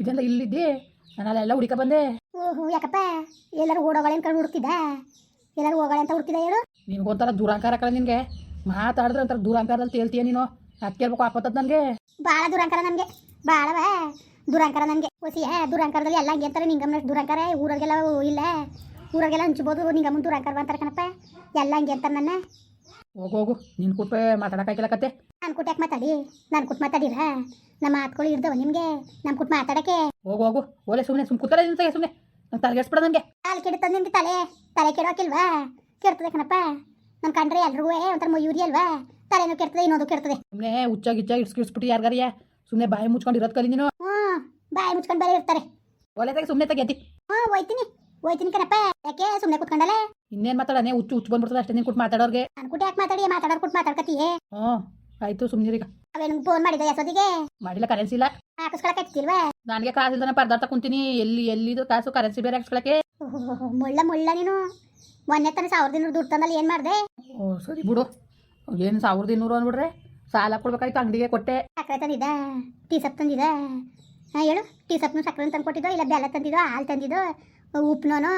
ಇದೆಲ್ಲ ಇಲ್ಲಿದ್ದೆ. ನಾನು ಎಲ್ಲ ಹುಡುಕ ಬಂದೆ. ಓಹೋ ಯಾಕಪ್ಪ? ಎಲ್ಲರೂ ಓಡೋಗಳ ಕಂಡು ಹುಡುಕಿದ ಎಲ್ಲರೂ ಹೋಗಳೆ ಅಂತ ಹುಡುಕಿದ ಹೇಳು ನಿನ್ಗೊಂಥರ ದುರಾಂಕಾರ ಕಳೆ ನಿನಗೆ. ಮಾತಾಡಿದ್ರೆ ಒಂಥರ ದುರಂಕಾರದಲ್ಲಿ ತೇಳ್ತೀಯ ನೀನು? ಕೇಳ್ಬೇಕು ಆಪತ್ತದ ನನಗೆ? ಭಾಳ ದುರಂಕಾರ ನನಗೆ. ಭಾಳವ ದುರಂಕಾರ ನನಗೆ. ಹೊಸಿಯ ದುರಂಕಾರದಲ್ಲಿ ಎಲ್ಲ ಹಂಗೆ ಅಂತಾರೆ ನಿಂಗಮ್ಮನ ದುರಂಕಾರ. ಊರಾಗೆಲ್ಲ ಇಲ್ಲ. ಊರಾಗೆಲ್ಲ ಹಂಚ್ಬೋದು ನಿಂಗಮ್ಮನ ದುರಂಕಾರ ಅಂತಾರೆ ಕಣಪ್ಪ. ಎಲ್ಲ ಹಂಗೆ ಅಂತಾರೆ ನನ್ನ. ಹೋಗು ಹೋಗು. ನಿನ್ ಕೂತ್ಪೆ ಮಾತಾಡೋಕ್ಕಾಗಿಲ್ಲ ಕತೆ. ನಾನು ಕುಟ್ ಯಾಕೆ ಮಾತಾಡಿ ನಾನು ಕುಟ್ ಮಾತಾಡಿರ ನಮ್ಮ ಮಾತುಗಳು ಇರ್ದವ ನಿಮಗೆ ನಮ್ಮ ಕುಟ್ ಮಾತಾಡಕ್ಕೆ. ಹೋಗು ಹೋಗು. ಓಲೆ ಸುಮ್ಮನೆ ಸುಮ್ಮನೆ ಕೂತಾರೆ ಸುಮ್ನೆ. ಸುಮ್ಮನೆ ನಂಗೆ ತಲೆಗೆಡ್ಸ್ಬಿಡ ನನಗೆ ತಲೆ ಕೆಡುತ್ತದ ನಿಮ್ಗೆ ತಲೆ ತಲೆ ಕೆಡೋಕಿಲ್ವಾ? ಕೆಡ್ತದೆ ಕಣಪ್ಪ. ನಮ್ಮ ಕಂಡ್ರೆ ಎಲ್ರಿಗೂ ಒಂಥರ ಮಯೂರಿ ಅಲ್ವಾ? ತಲೆನೂ ಕೆಡ್ತದೆ ಇನ್ನೊಂದು ಕೆಡ್ತದೆ. ಸುಮ್ಮನೆ ಹುಚ್ಚಾಗಿ ಗಿಚ್ಚಾಗಿ ಇಡ್ಸ್ಕಿಡ್ಸ್ಬಿಟ್ಟು ಯಾರ್ಗಾರಿಯ ಸುಮ್ಮನೆ ಬಾಯಿ ಮುಚ್ಕೊಂಡು ಇರೋದು ಕಲಿ ನೀನು. ಹ್ಞೂ ಬಾಯಿ ಮುಚ್ಕೊಂಡು ಬೇರೆ ಇರ್ತಾರೆ. ಒಲೆ ತೆಗೆ ಸುಮ್ಮನೆ ತೆಗೆತಿ ಹ್ಞೂ ಹೋಯ್ತೀನಿ ಹೋಯ್ತೀನಿ ಕಣಪ್ಪ. ಯಾಕೆ ಸುಮ್ಮನೆ ಕುತ್ಕೊಂಡಲ್ಲ ಇನ್ನೇನು ಮಾತಾಡನೆ ಹುಚ್ಚು ಹುಚ್ಚು ಬಂದ್ಬಿಡ್ತದೆ ಅಷ್ಟೇ ನೀನು ಕುಟ್ ಮಾತಾಡೋರ್ಗೆ. ನಾನು ಕುಟ್ ಯಾಕೆ ಮಾತಾಡಿ ಮಾತಾಡೋರು ಕುಟ್ ಮಾತಾಡ್ಕತ್ತೀ ಹ್ಞೂ. ಆಯಿತು ಸುಮ್ಮನಿರೀಗ ಅವೇನು ಫೋನ್ ಮಾಡಿದ ಯಸೋದಿಗೆ? ಮಾಡಿಲ್ಲ ಕರೆನ್ಸಿ ಇಲ್ಲ. ಹಾಕಿಸ್ಕೊಳಕ್ಕೆ ಹಚ್ಚಿಲ್ವಾ ನನಗೆ ಕಾಸು ಇಲ್ದಾನೆ ಪರದಾಡ್ತಾ ಕುಂತೀನಿ. ಎಲ್ಲಿ ಎಲ್ಲಿದು ಕಾಸು ಕರೆನ್ಸಿ ಬೇರೆ ಹಾಕ್ಸ್ಕೊಳಕ್ಕೆ? ಮುಳ್ಳ ಮುಳ್ಳ ನೀನು. ಮೊನ್ನೆ ತಾನೆ ಸಾವಿರದ ಇನ್ನೂರು ದುಡ್ಡು ತಂದಲ್ಲಿ ಏನು ಮಾಡಿದೆ? ಓ ಸರಿ ಬಿಡು. ಏನು ಸಾವಿರದ ಇನ್ನೂರು ಅಂದ್ಬಿಡ್ರೆ ಸಾಲ ಕೊಡ್ಬೇಕಾಯ್ತು ಅಂಗಡಿಗೆ ಕೊಟ್ಟೆ. ಸಕ್ಕರೆ ತಂದಿದ ಟೀ ಸಪ್ ತಂದಿದ ಹಾಂ ಹೇಳು. ಟೀ ಸಪ್ನು ಸಕ್ಕರೆ ತಂದು ಕೊಟ್ಟಿದ್ದೋ ಇಲ್ಲ ಬೆಲ್ಲ ತಂದಿದ್ದೋ ಹಾಲು ತಂದಿದ್ದೋ ಉಪ್ಪುನೋನು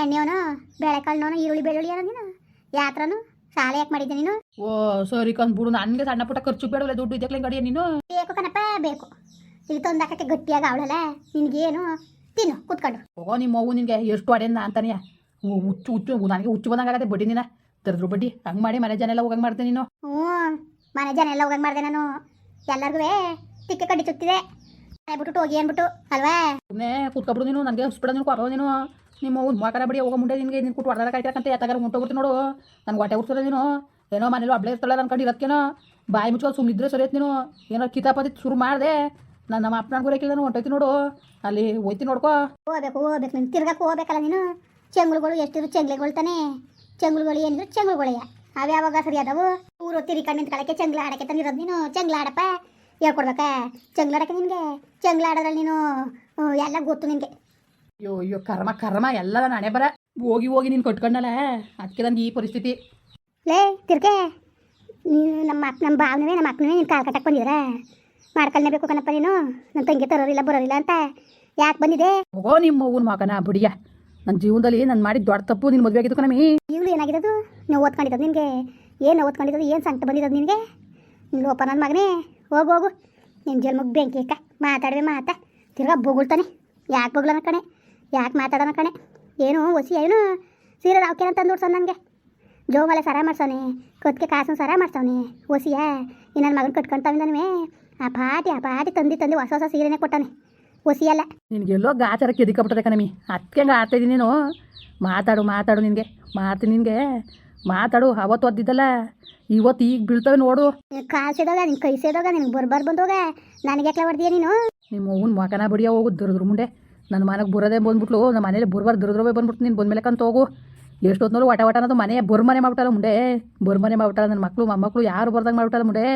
ಎಣ್ಣೆನೋ ಬೇಳೆಕಾಳುನೋನು ಈರುಳ್ಳಿ ಬೆಳ್ಳುಳ್ಳಿ ಏನೋ ನೀನು? ಯಾತ್ರನು? ಸಾಲ ಯಾಕೆ ಮಾಡಿದ್ದೆ ನೀನು? ಓ ಸರಿ ಕಂದ್ಬಿಡು ನನಗೆ ಸಣ್ಣ ಪುಟ್ಟ ಖರ್ಚು ಬೇಡವಲ್ಲ ದುಡ್ಡು ಇದಕ್ಕೆ ಗಡಿಯ ನೀನು? ಬೇಕು ಕಣಪ್ಪ ಬೇಕು. ಇಲ್ಲಿ ತಂದಾಕಕ್ಕೆ ಗಟ್ಟಿಯಾಗ ಅವಳಲ್ಲ ನಿನಗೇನು? ತಿನ್ನು ಕುತ್ಕೊಂಡು. ಓ ನಿಮ್ಮ ಮಗು ನಿನಗೆ ಎಷ್ಟು ಅಡೆಯನ್ನ ಅಂತಾನೆಯ ಹುಚ್ಚು ಹುಚ್ಚು ನನಗೆ ಹುಚ್ಚು ಬಂದಂಗಾಗತ್ತೆ ಬಡ್ಡಿ ನೀನ. ತರದ್ರು ಬಡ್ಡಿ ಹಂಗೆ ಮಾಡಿ ಮನೆ ಜನ ಎಲ್ಲ ಹೋಗಂಗೆ ಮಾಡ್ತೀನಿ ನೀನು. ಹ್ಞೂ ಮನೆ ಜನ ಎಲ್ಲ ಹೋಗಂಗೆ ಮಾಡ್ದೆ ನಾನು. ಎಲ್ಲರಿಗೂ ತಿಕ್ಕೆ ಕಡ್ಡಿ ಚುತ್ತಿದೆ. ಬಿಟ್ಟು ಹೋಗಿ ಅಂದ್ಬಿಟ್ಟು ಅಲ್ವಾ? ಸುಮ್ಮನೆ ಕೂತ್ಕೊಬಿಡು ನೀನು ನನಗೆ ಹಸ್ಬಿಡ ನೀನು ನೀನು. ನಿಮ್ಮ ಮಗು ಬಿಡಿ ಹೋಗೋ ಮುಂದೆ ನಿನಗೆ ನಿನ್ ಕೂತು ಹೊಡೆದಾಗ ಕಾಯ್ತಕ್ಕಂತ ಎತ್ತಾಗಾರ ಮುಟ್ಟೋಗ್ಬಿಡ್ತೀನಿ ನೋಡು. ನನಗೆ ಹೊಟ್ಟೆ ಉಡ್ಸಲ್ಲ ನೀನು. ಏನೋ ಮನೇಲಿ ಒಬ್ಳೆ ಇರ್ತಾಳೆ ಅನ್ಕೊಂಡು ಇರೋದಕ್ಕೇನೋ ಬಾಯಿ ಮುಚ್ಕೊಂಡು ಸುಮ್ಮನಿದ್ರೆ ಸರಿ ಐತೆ ನೀನು. ಏನೋ ಕಿತಾಪತಿ ಶುರು ಮಾಡಿದೆ. ನಾನು ನಮ್ಮ ಅಪ್ಪನ ಗುರಕಿಲ್ಲ ನಾನು ಹೊಂಟೈತಿ ನೋಡು. ಅಲ್ಲಿ ಹೋಯ್ತಿ ನೋಡ್ಕೋ. ಹೋಗ್ಬೇಕು ಹೋಗ್ಬೇಕು ನೀನು ತಿರ್ಗಕ್ಕೆ ಹೋಗ್ಬೇಕಲ್ಲ ನೀನು. ಚೆಂಗುಳುಗಳು ಎಷ್ಟಿದ್ರು ಚೆಂಗ್ಲೆಗಳು ತಾನೆ. ಚೆಂಗುಳುಗಳು ಏನಿದ್ರು ಚೆಂಗುಳುಗಳಯ್ಯ ಅವು ಯಾವಾಗ ಸರಿ ಅದಾವು ಊರು ತಿರಿ ಕಣ್ಣಿಂದ ಕಳಕ್ಕೆ ಚೆಂಗ್ಲ ಆಡಕ್ಕೆ ತಂದಿರೋದು ನೀನು. ಚೆಂಗ್ಲ ಆಡಪ್ಪ ಹೇಳ್ಕೊಡ್ಬೇಕಾ ಚಂಗ್ಲಾಡಕ್ಕೆ ನಿನ್ಗೆ ನಿನಗೆ? ಚೆಂಗ್ಲ ಆಡೋದ್ರಲ್ಲಿ ನೀನು ಎಲ್ಲ ಗೊತ್ತು ನಿನಗೆ. ಅಯ್ಯೋ ಅಯ್ಯೋ ಕರ್ಮ ಕರ್ಮ ಎಲ್ಲ ನಾನೇ ಬರ. ಹೋಗಿ ಹೋಗಿ ನೀನು ಕಟ್ಕೊಂಡಲ್ಲ. ಅದಕ್ಕೆ ನಂದು ಈ ಪರಿಸ್ಥಿತಿ. ಲೇ ತಿರ್ಕೆ ನೀನು ನಮ್ಮ ಅಕ್ಕ ನಮ್ಮ ಭಾವನವೇ ನಮ್ಮ ಅಕ್ಕನವೇ ನೀನು ಕಾಲು ಕಟ್ಟಕ್ಕೆ ಬಂದಿದ್ರ? ಮಾಡ್ಕೊಳ್ಲೇಬೇಕು ಕಣಪ್ಪ ನೀನು. ನನ್ನ ತಂಗಿ ತರೋರಿಲ್ಲ ಬರೋರಿಲ್ಲ ಅಂತ. ಯಾಕೆ ಬಂದಿದೆ? ಹೋಗೋ ನಿಮ್ಮ ಮಗುನ ಮಗನ ಬುಡಿಯ. ನನ್ನ ಜೀವನದಲ್ಲಿ ನಾನು ಮಾಡಿದ ದೊಡ್ಡ ತಪ್ಪು ನಿನ್ನ ಮದುವೆ ಆಗಿದ್ದು ಕಣಮಿ ಈಗಲೂ ಏನಾಗಿರೋದು ನೀವು ಓದ್ಕೊಂಡಿದ್ದು ನಿನಗೆ? ಏನು ಓದ್ಕೊಂಡಿದ್ದು ಏನು ಸಂಕಟ ಬಂದಿರೋದು ನಿನಗೆ? ನೀವು ಲೋಪ ನನ್ನ ಮಗನೇ. ಹೋಗು ಹೋಗು. ನಿನ್ನ ಜನ್ಮಕ್ಕೆ ಬೆಂಕಿ ಇಕ್ಕ ಮಾತಾಡುವೆ ಮಾತಾ. ತಿರ್ಗಾ ಬೊಗಳ್ತಾನೆ. ಯಾಕೆ ಬೊಗಳನ ಕಣೆ? ಯಾಕೆ ಮಾತಾಡೋಣ ಕಣೆ? ಏನು ಹೊಸಿ ಏನು ಸೀರೆ ರಾವ್ಕೇನ ತಂದು ನೋಡ್ಸೋಣ ನನಗೆ. ಜೋಮಲೆ ಸರ ಮಾಡ್ಸೋನೆ ಕೊತ್ತಿಗೆ ಕಾಸು ಸರ ಮಾಡ್ಸೋನೆ ಹೊಸಿಯ ಇನ್ನೊಂದು ಮಗನ ಕಟ್ಕೊಂತಾವಿಂದನೇ ಆ ಪಾಟಿ ಆ ಪಾಟಿ ತಂದು ತಂದು ಹೊಸ ಹೊಸ ಸೀರೆನೇ ಕೊಟ್ಟಾನೆ. ಹೊಸಿಯಲ್ಲ ನಿನಗೆಲ್ಲೋ ಗಾಚಾರ ಕೆದಿಕಬಿಟ್ಟದೆ ಕಣಮಿ ಅದಕ್ಕೆ ಹಂಗೆ ಆಡ್ತಾ ಇದ್ದೀನಿ ನೀನು. ಮಾತಾಡು ಮಾತಾಡು ನಿನಗೆ. ಮಾಡ್ತೀನಿ ನಿನಗೆ. ಮಾತಾಡು ಅವತ್ತು ಒದ್ದಿದ್ದಲ್ಲ. ಇವತ್ತು ಈಗ ಬೀಳ್ತವೆ ನೋಡು. ಕಾಲು ಸೇದೋಗ ನಿನ್ನ ಕೈ ಸೇದೋಗ ನಿನಗೆ ಬರ್ಬಾರ್ ಬಂದೋಗ. ನನಗೆ ಯಾಕೆ ಹೊಡೆದಿಯ ನೀನು? ನಿಮ್ಮ ಅವ್ನ ಮಕನ ಬಡಿಯ ಹೋಗು ದುರದ್ರ ಮುಂದೆ ನನ್ನ ಮನೆಗೆ ಬರೋದೇ ಬಂದ್ಬಿಟ್ಲು. ನಮ್ಮ ಮನೇಲಿ ಬರ್ಬಾರ್ ದುರದ್ರವೇ ಬಂದ್ಬಿಟ್ಟು ನೀನು ಬಂದ್ಮೇಲೆ ಕಂತ ಹೋಗು. ಎಷ್ಟೊತ್ತಿನಲ್ಲೂ ವಟ ವಟ ಅನ್ನೋದು ಮನೆ ಬರ್ಮನೆ ಮಾಡ್ಬಿಟ್ಟಲ್ಲ ಮುಂದೆ ಬರ್ಮನೆ ಮಾಡ್ಬಿಟ್ಟಲ್ಲ ನನ್ನ ಮಕ್ಕಳು ಮೊಮ್ಮಕ್ಕಳು ಯಾರು ಬರ್ದಂಗೆ ಮಾಡ್ಬಿಟ್ಟಲ್ಲ ಮುಂದೆ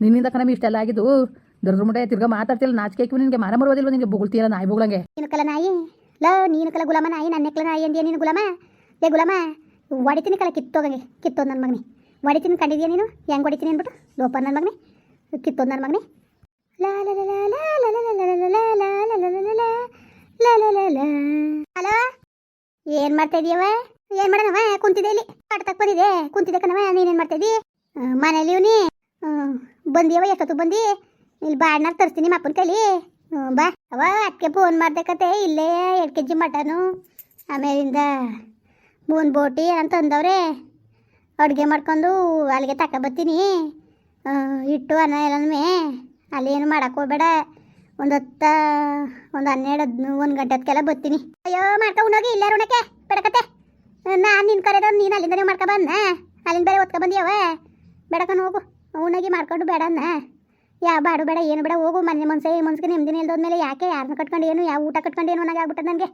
ನಿನ್ನಿಂದ ಕಣಮಿ ಇಷ್ಟೆಲ್ಲ ಆಗಿದ್ದು. ದುರದ್ರ ಮುಂದೆ ತಿರ್ಗಾ ಮಾತಾಡ್ತಿಲ್ಲ ನಾಚಿಕೆ ನಿನಗೆ. ಮರ ಬರೋದಿಲ್ವ ನಿನಗೆ ಬೊಗಳ್ತೀಯಲ್ಲ ನಾಯಿ ಬೊಗಳಂಗೆ? ನಿನ್ನ ಕಲ ನಾಯಿ? ಲೋ ನೀನು ಕಲ ಗುಲಾಮ ನಾಯಿ ನನ್ನ ಕಲ ನಾಯಿ ಅಂದ್ಯ ನೀನು ಗುಲಾಮ? ಏ ಗುಲಾಮ ಒಡಿತೀನಿ ಕಲ ಕಿತ್ತೋಗಂಗೆ ಕಿತ್ತೋದು ನನ್ನ ಮಗನೇ ಒಡಿತೀನಿ ಕಂಡಿದ್ಯಾ ನೀನು ಹೆಂಗೆ ಹೊಡಿತೀನಿ ಅಂದ್ಬಿಟ್ಟು ಲೋಪ ನನ್ನ ಮಗನೇ ಕಿತ್ತೋದು ನನ್ನ ಮಗನೇ ಹಲೋ ಏನು ಮಾಡ್ತಾ ಇದೀಯವ ಏನು ಮಾಡೋಣವ ಕುಂತಿದೆ ಇಲ್ಲಿ ಕಟ್ತಕ್ಕೆ ಬಂದಿದೆ ಕುಂತಿದೆ ಕಣವ ನೀನೇನು ಮಾಡ್ತಾ ಇದ್ದೀ ಮನೇಲಿ ಇವನಿ ಬಂದಿಯವ ಎಷ್ಟೊತ್ತು ಬಂದು ಇಲ್ಲಿ ಬಾಡ್ನಾಗ ತರಿಸ್ತೀನಿ ಮಪ್ಪನ ಕೈಲಿ ಬಾ ಅವ ಅದಕ್ಕೆ ಫೋನ್ ಮಾಡ್ದೆ ಇಲ್ಲೇ ಎರಡು ಕೆ ಜಿ ಮಟನು ಆಮೇಲಿಂದ ಮೂನ್ ಬೋಟಿ ಅಂತ ಅಂದವ್ರೆ. ಅಡುಗೆ ಮಾಡ್ಕೊಂಡು ಅಲ್ಲಿಗೆ ತಗೊಬತ್ತೀನಿ ಇಟ್ಟು ಅನ್ನ ಎಲ್ಲನೂ ಅಲ್ಲಿ ಏನು ಮಾಡಕ್ಕೆ ಹೋಗ್ಬೇಡ. ಒಂದು ಹತ್ತ, ಒಂದು ಹನ್ನೆರಡು ಹದಿನೂ ಒಂದು ಗಂಟೆ ಹೊತ್ತಿಗೆಲ್ಲ ಬರ್ತೀನಿ. ಅಯ್ಯೋ, ಮಾಡ್ಕೊ ಉಣ್ಣೋಗಿ ಇಲ್ಲೇ ಉಣಕ್ಕೆ ಬೇಡಕತ್ತೆ ನಾನು ನಿನ್ನ ಕರೆದ ನೀನು ಅಲ್ಲಿಂದನೇ ಮಾಡ್ಕೊ ಬಂದ ಅಲ್ಲಿಂದ ಬೇರೆ ಒತ್ಕೊ ಬಂದಿಯವ ಬೇಡಕನ್ ಹೋಗು. ಉಣ್ಣೋಗಿ ಮಾಡ್ಕೊಂಡು ಬೇಡ ಅನ್ನ. ಯಾ ಬಾಡು ಬೇಡ, ಏನು ಬೇಡ, ಹೋಗು. ಮನೆ ಮನ್ಸೆ, ಮನ್ಸಿಗೆ ನೆಮ್ಮದಿನ ಇಲ್ದೋದ್ಮೇಲೆ ಯಾಕೆ ಯಾರನ್ನ ಕಟ್ಕೊಂಡು ಏನು ಯಾವ ಊಟ ಕಟ್ಕೊಂಡು ಏನು ಅನ್ನೋ ಆಗ್ಬಿಟ್ಟದ ನನಗೆ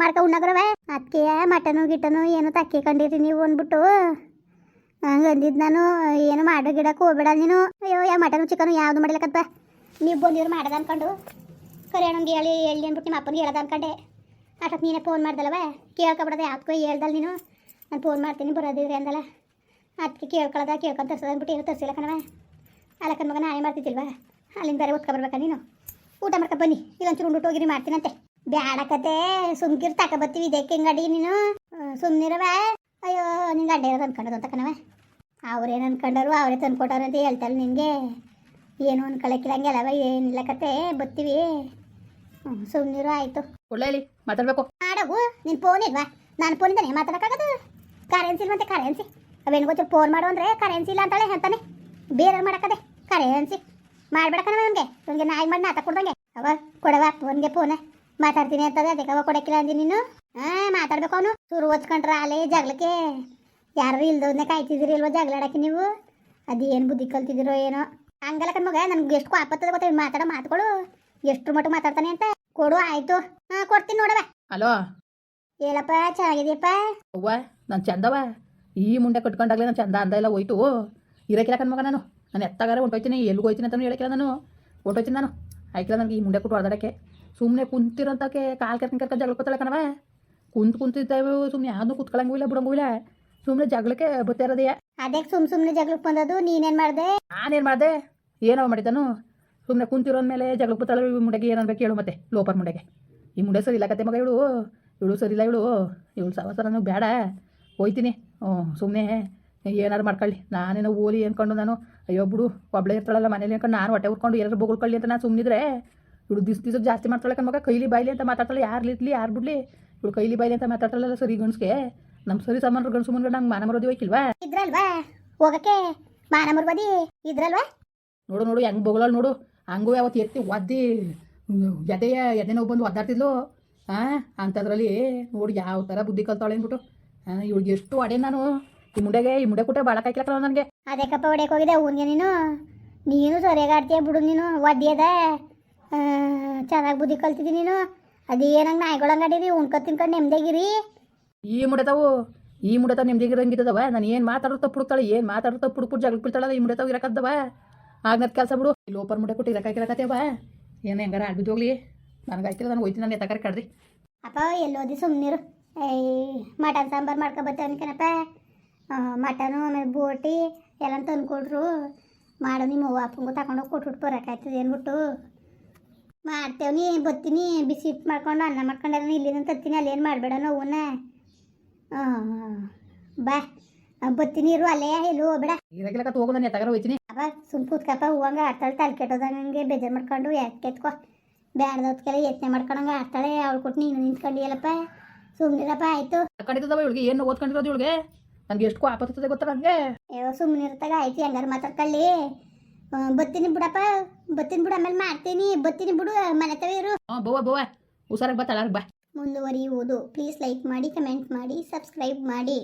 ಮಾಡ್ಕೊ ಉಣ್ಣಾಗ್ರವೆ? ಅದಕ್ಕೆ ಮಟನು ಗಿಟನು ಏನು ತಕ್ಕಿ ಕಂಡಿರಿ ನೀವು ಅಂದ್ಬಿಟ್ಟು. ಹಂಗೆ ಅಂದಿದ್ದು ನಾನು, ಏನು ಮಾಡೋ ಗಿಡಕ್ಕೆ ಹೋಗ್ಬೇಡ ನೀನು. ಅಯ್ಯೋ ಯಾವ ಮಟನು ಚಿಕನು ಯಾವುದು ಮಾಡಿಲ್ಲಕತ್ತ ನೀವು ಬಂದಿದ್ರು ಮಾಡದ ಅನ್ಕೊಂಡು. ಕರೆ ಹೇಳಿ ಹೇಳಿ ಅಂದ್ಬಿಟ್ಟು ನಿಮ್ಮ ಅಪ್ಪನಿಗೆ ಹೇಳೋದು ಅನ್ಕೊಂಡೆ. ಅಷ್ಟೊತ್ತು ನೀನೇ ಫೋನ್ ಮಾಡ್ದಲ್ಲವ? ಕೇಳ್ಕೊಬಿಡೋದು ಯಾವ್ದಕ್ಕೂ ಹೇಳ್ದಲ್ಲ ನೀನು. ನಾನು ಫೋನ್ ಮಾಡ್ತೀನಿ, ಬರೋದಿದ್ರಿ ಅಂದಲ್ಲ. ಅದಕ್ಕೆ ಕೇಳ್ಕೊಳ್ಳೋದ ಕೇಳ್ಕೊಂಡು ತರ್ಸೋದು ಅಂದ್ಬಿಟ್ಟು ಏನು ತರಿಸಿಲ್ಲ ಕಣವ ಅಲ್ಲಕ್ಕನ ಮಗ ನಾನೇ ಮಾಡ್ತಿದ್ದಿಲ್ವಾ? ಅಲ್ಲಿಂದ ಬೇರೆ ಉತ್ಕೊಬರ್ಬೇಕಾ ನೀನು? ಊಟ ಮಾಡ್ಕೊ ಬನ್ನಿ ಇಲ್ಲೊಂಚೂರು ಉಂಡು ಹೋಗಿರಿ, ಮಾಡ್ತೀನಂತೆ. ಬ್ಯಾಡಕತೆ ಸುಮ್ಕಿರ್ ತಕ ಬತ್ತೀವಿ ಇದಕ್ಕೆ ನೀನು. ಸುಮ್ಮನಿರವ ಅಯ್ಯೋ ನಿಂಗೆ ಅಡ್ಡ ಇರೋದು ಅನ್ಕೊಂಡದು ಅಂತ ಕಣವ ಅವ್ರೇನು ಅನ್ಕೊಂಡರು ಅವರೇ ತಂದ್ಕೊಟ್ಟವ್ರು ಅಂತ ಹೇಳ್ತಾರೆ ನಿನಗೆ ಏನು ಅನ್ಕೊಳಕ್ಕಿರಂಗೆಲ್ಲವ ಏನಿಲ್ಲ ಕತೆ ಬತ್ತೀವಿ. ಸುಮ್ಮನಿರು ಆಯಿತು. ಒಳ್ಳೆ ಮಾತಾಡ್ಬೇಕು. ಮಾಡವು ನಿನ್ ಫೋನ್ ಇಲ್ವಾ? ನಾನು ಫೋನಿಂದಾನೆ ಮಾತಾಡೋಕ್ಕಾಗದು ಕರೆನ್ಸಿ ಮತ್ತೆ ಕರೆನ್ಸಿ ಅವೇನು ಗೊತ್ತು ಫೋನ್ ಮಾಡು ಅಂದರೆ ಕರೆನ್ಸಿ ಇಲ್ಲ ಅಂತಾಳೆ ಹೇಳ್ತಾನೆ ಬೇರೆ ಮಾಡಕ್ಕದೆ ಕರೆನ್ಸಿ ಮಾಡ್ಬೇಡಕನ ಅವನಿಗೆ ಅವನಿಗೆ ನಾಯಿ ಮಾಡಿ ನಾತ ಕೊಡ್ದಂಗೆ. ಅವ ಕೊಡವ ಫೋನ್ಗೆ ಫೋನ ಮಾತಾಡ್ತೀನಿ ಅಂತದ ಅದಕ್ಕೆ ಅವ ಕೊಡಕ್ಕಿಲ್ಲ ಅಂದಿ ನೀನು? ಹಾಂ ಮಾತಾಡ್ಬೇಕು ಅವನು. ಸುರು ಹೊಚ್ಕೊಂಡ್ರ ಅಲ್ಲೇ ಜಗಳಕ್ಕೆ. ಯಾರು ಇಲ್ದೋದ್ನೆ ಕಾಯ್ತಿದ್ದೀರಿ ಇಲ್ವ ಜಗಳಾಡಕ್ಕೆ ನೀವು? ಅದೇನು ಬುದ್ಧಿ ಕಲ್ತಿದ್ದೀರೋ ಏನೋ. ಹಂಗಲ್ಲ ಕಣ್ಮಗ ನನ್ಗೆ ಎಷ್ಟು ಆಪತ್ತದ ಗೊತ್ತ? ಮಾತಾಡೋ ಮಾತುಗಳು. ಎಷ್ಟು ಮಟ್ಟ ಮಾತಾಡ್ತಾನೆ ಅಂತ. ಕೊಡು ಆಯ್ತು. ಹಾ ಕೊಡ್ತೀನಿ ನೋಡವ ಹಲೋ. ಹೇಳಪ್ಪ ಚೆನ್ನಾಗಿದೆಯಪ್ಪ? ಅವ್ವ ನಾನು ಚಂದವ. ಈ ಮುಂಡೆ ಕಟ್ಕೊಂಡಾಗ್ಲೇ ನಾನು ಚಂದ ಅಂದ ಎಲ್ಲ ಹೋಯ್ತು. ಇರಕ್ಕಿಲ್ಲ ಕಣ್ಮಗ ನಾನು. ನಾನು ಎತ್ತಾಗಾರ ಹೊಂಟೋಯ್ತೀನಿ ಎಲ್ಲಿಗೆ ಹೋಯ್ತೀನಿ ಅಂತ ಹೇಳಕ್ಕಿಲ್ಲ ನಾನು. ಹೊಂಟೋಯ್ತೀನಿ ನಾನು. ಆಯ್ಕಿಲ್ಲ ನನಗೆ ಈ ಮುಂಡೆ ಕೊಟ್ಟು ಹೊಡೆದಾಡಕ್ಕೆ. ಸುಮ್ಮನೆ ಕುಂತಿರೋಂಥಕ್ಕೆ ಕಾಲು ಕರ್ಕೊಂಡು ಕರ್ಕೊಂಡು ಜಗಳ ಕೊತ್ತಲ್ಲ ಕಣವ ಕುಂತು ಕುಂತಿದ್ದೇವೆ ಸುಮ್ಮನೆ ಯಾವ್ದು ಕುತ್ಕೊಳಂಗೂ ಇಲ್ಲ ಬಿಡಂಗೂ ಇಲ್ಲ. ಸುಮ್ಮನೆ ಜಗಳಕ್ಕೆ ಬತ್ತಿರೋದೆಯಾ ಅದಕ್ಕೆ ಸುಮ್ ಸುಮ್ಮನೆ ಜಗಳಕ್ಕೆ ಬಂದದು ನೀನೇನು ಮಾಡಿದೆ? ನಾನೇನು ಮಾಡಿದೆ? ಏನೋ ಮಾಡಿದ್ದಾನು. ಸುಮ್ಮನೆ ಕುಂತಿರೋನ್ ಮೇಲೆ ಜಗಳ ಬತ್ತಾಳ ಈ ಮುಂಡೆಗೆ ಏನನ್ಬೇಕು ಹೇಳು ಮತ್ತೆ ಲೋಪರ್ ಮುಂಡೆಗೆ. ಈ ಮುಂಡೆ ಸರಿ ಇಲ್ಲ ಕತೆ ಮಗ ಇವಳು. ಇವಳು ಸರಿ ಇಲ್ಲ ಇವಳು. ಇವಳು ಸವಸ ನಾನು ಬೇಡ. ಹೋಯ್ತೀನಿ. ಹ್ಞೂ ಸುಮ್ಮನೆ ಏನಾರು ಮಾಡ್ಕೊಳ್ಳಿ. ನಾನೇನೋ ಓಲಿ ಅನ್ಕೊಂಡು ನಾನು ಅಯ್ಯೋ ಬಿಡು ಒಬ್ಳೆ ಇರ್ತಾಳಲ್ಲ ಮನೇಲಿ ಅನ್ಕೊಂಡು ನಾನು ಹೊಟ್ಟೆ ಉರ್ಕೊಂಡು ಏನಾದ್ರು ಬೊಗಳ್ಕೊಳ್ಳಿ ಅಂತ ನಾನು ಸುಮ್ಮನಿದ್ರೆ ಇವಳು ದಿಸ್ ದಿವಸ ಜಾಸ್ತಿ ಮಾಡ್ತಾಳೆ ಮಗ ಕೈಲಿ ಬಾಯ್ಲಿ ಅಂತ ಮಾತಾಡ್ತಾಳೆ ಯಾರು ಇರ್ಲಿ ಯಾರು ಬಿಡ್ಲಿ? ಇವಳು ಕೈಲಿ ಬಾಯ್ಲಿ ಅಂತ ಮಾತಾಡ್ತಾಳಲ್ಲ ಸರಿ ಗಣಸ್ಗೆ ನಮ್ಮ ಸರಿ ಸಾಮಾನು ಗಣಸು ಮುಂದ್ಗಡೆ ನಂಗೆ ಮಾನ ಮರೋದಿ ಹೋಯ್ಕಿಲ್ವಾ? ಇದ್ರಲ್ವಾ? ಹೋಗಕ್ಕೆ ಮಾನ ಮುರ್ಬದಿ ಇದ್ರಲ್ವಾ? ನೋಡು ನೋಡು ಹೆಂಗ್ ಬೊಗಳಳು ನೋಡು. ಹಂಗೂ ಅವತ್ತು ಎತ್ತಿ ಒದ್ದಿ ಎದೆಯ ಎದೆ ನೋವು ಬಂದು ಒದ್ದಾಡ್ತಿದ್ಲು. ಹಾಂ ಅಂಥದ್ರಲ್ಲಿ ನೋಡಿ ಯಾವ ಥರ ಬುದ್ಧಿ ಕಲ್ತಾಳೆ ಅಂದ್ಬಿಟ್ಟು. ಹಾಂ ಇವಳಿಗೆ ಎಷ್ಟು ಅಡೆ ನಾನು. ಈ ಮುಂಡೆಗೆ ಈ ಮುಂಡೆ ಕೊಟ್ಟೆ ಭಾಳ ಕಾಯ್ಕಿಲ್ಲ ನನಗೆ. ಕಪ್ಪ ಹೊಡೆಯಕ್ಕೆ ಹೋಗಿದೆ ಊರಿಗೆ ನೀನು. ನೀನು ಸರಿಯಾಗಿ ಆಡ್ತೀಯ ಬಿಡು ನೀನು ಒದ್ದಿಯದ ಚೆನ್ನಾಗಿ ಬುದ್ಧಿ ಕಲ್ತಿದ್ದಿ ನೀನು. ಅದೇನಂಗೆ ನಾಯಿಗಳಂಗಡಿರಿ ಉಣ್ಕೊ ತಿನ್ಕೊಂಡು ನೆಮ್ಮದಿಯಾಗಿರಿ ಈ ಮುಡತಾವು ಈ ಮುಡತ ನೆಮ್ಮದಿಗಿರಂಗಿದ್ದವ ನಾನು ಏನು ಮಾತಾಡೋ ಪುಡ್ತಾಳೆ ಏನು ಮಾತಾಡೋ ತಪ್ಪು ಪುಡ್ ಜಗಳ ಬಿಡ್ತಾಳೆ ಈ ಮುಡೆತಾವ ಇರಕ್ಕದ್ದವ ಆಗ್ನದ ಕೆಲಸ ಬಿಡು. ಇಲ್ಲಿ ಓಪನ್ ಮುಡೆ ಕೊಟ್ಟು ಇರಕ್ಕಾಗಿರಕತ್ತೇವ ಏನು ಹೆಂಗಾರ ಆಡ್ಬಿದ್ದು ಹೋಗ್ಲಿ ನನಗೆ ಆಯ್ತಿಲ್ಲ ನಾನು ಹೋಯ್ತೀನಿ ನಾನು ಎತ್ತಕರ್ ಕಡ್ರಿ. ಅಪ್ಪ ಎಲ್ಲೋದಿ ಸುಮ್ಮನಿರು ಏಯ್ ಮಟನ್ ಸಾಂಬಾರು ಮಾಡ್ಕೊಬತ್ತೆ ಅನ್ಕನಪ್ಪ ಮಟನು ಆಮೇಲೆ ಬೋಟಿ ಎಲ್ಲ ತಂದ್ಕೊಡ್ರು. ಮಾಡು ನಿಮ್ಮ ಅವ್ವ ಅಪ್ಪಂಗೂ ತಗೊಂಡೋಗಿ ಕೊಟ್ಬಿಟ್ಟು ಬರೋಕ್ಕಾಯ್ತದೆ ಅಂದ್ಬಿಟ್ಟು ಮಾಡ್ತೇವೆ. ನೀ ಬತ್ತೀನಿ ಬಿಸಿ ಹಿಟ್ಟು ಮಾಡ್ಕೊಂಡು ಅನ್ನ ಇಲ್ಲಿ ಇಲ್ಲಿಂದ ತತ್ತೀನಿ ಅಲ್ಲೇನು ಮಾಡಬೇಡ ನೋವನ್ನ. ಬಾ. ಆ, ಬತ್ತೀನಿ ಇರು ಅಲ್ಲೇ ಎಲ್ಲೂ ಹೋಗ್ಬೇಡ. ಹೋಗು ನಾನು ಹೋಯ್ತೀನಿ. ಅಪ್ಪ ಸುಮ್ ಕೂತ್ಕಪ್ಪ ಹೂವಂಗೆ ಆಡ್ತಾಳೆ ತಲೆ ಕೆಟ್ಟೋದಂಗೆ ಬೇಜಾರು ಮಾಡ್ಕೊಂಡು ಎತ್ಕೆತ್ಕೊ ಬ್ಯಾಡ್ದವ್ಕೆಲ್ಲ ಯತ್ನೆ ಮಾಡ್ಕೊಂಡಂಗೆ ಆಡ್ತಾಳೆ ಅವಳು ಕೊಟ್ಟು ನೀನು ನಿಂತ್ಕೊಂಡಿಯಲ್ಲಪ್ಪ. ಸುಮ್ಮನಿರಪ್ಪ ಆಯಿತು. ಕಡಿತದವ ಇವಳಿಗೆ ಏನು ಓದ್ಕೊಂಡಿರೋದು ಇವಳಿಗೆ? ನನಗೆ ಎಷ್ಟು ಆಪತ್ತದ ಗೊತ್ತಾ ನನಗೆ ಸುಮ್ಮನಿರ್ತಾಗ ಆಯ್ತು ಹೆಂಗಾರು ಮಾತಾಡ್ಕೊಳ್ಳಿ. ಬತ್ತೀನಿ ಬಿಡಪ್ಪ ಬತ್ತೀನಿ ಬಿಡು ಆಮೇಲೆ ಮಾಡ್ತೀನಿ. ಬತ್ತೀನಿ ಬಿಡು ಮನೆ ತವ ಇರು. ಹಾಂ ಬವ್ವ ಬವ್ವ. ಹುಷಾರಾಗಿ ಬಾ ತಳಾರ್ಗೆ ಬಾ. ಮುಂದುವರಿಯುವುದು. ಪ್ಲೀಸ್ ಲೈಕ್ ಮಾಡಿ ಕಮೆಂಟ್ ಮಾಡಿ ಸಬ್ಸ್ಕ್ರೈಬ್ ಮಾಡಿ.